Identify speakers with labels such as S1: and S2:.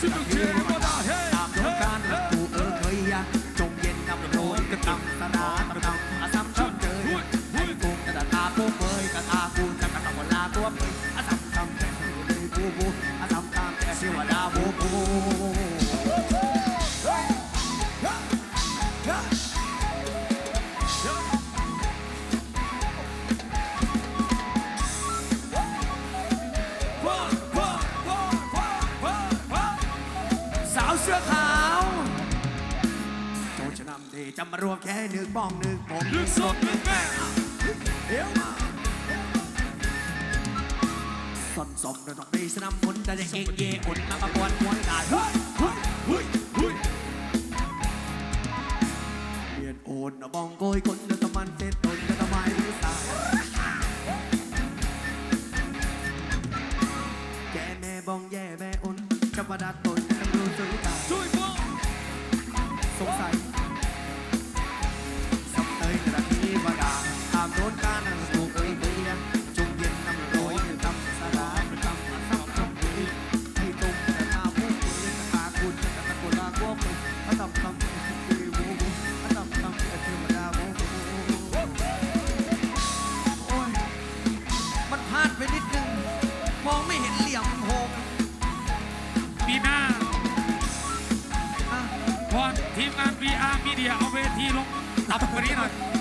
S1: ต สาวเสื้อขาวโจจะนำดีจะมารวมแค่หนึ่งบ้องหนึ่งผม
S2: ลึกสุดลึกแม่
S1: เดี๋ยวมาสนสมโดยต้องมีสนามบุญแต่จะเก่งเย่อุ่นมาประกวดมวยกันเฮ้ยเฮ้ยเฮ้ยเฮ้ยเปลี่ยนโอนนะบองโกยคนแล้วตะมันเต็ดตนแล้วทำไมไม่ตายแกแม่บองแย่แม่อุ่นจะประดัดตน ต้องรู้สึกตา
S2: ช่วยพ่อ
S1: สงสัยสับเตยกระนี้ว่าดาตามโดนการนั่งถูกเอ้ยเบียจงเย็นน้ำโรยตำสลาเป็นตำซับตำดีให้ตรงแต่ตาพวกคุณเลยตาคุณจะตะโกนลากวมึงถ้าตำตำคือบูบูถ้าตำตำคือเทวดาบูบูโอ้ยมันพลาดไปนิดนึง
S2: พรทีมงาน VR Media เอาเวทีลงต่ำกว่านี้หน่อย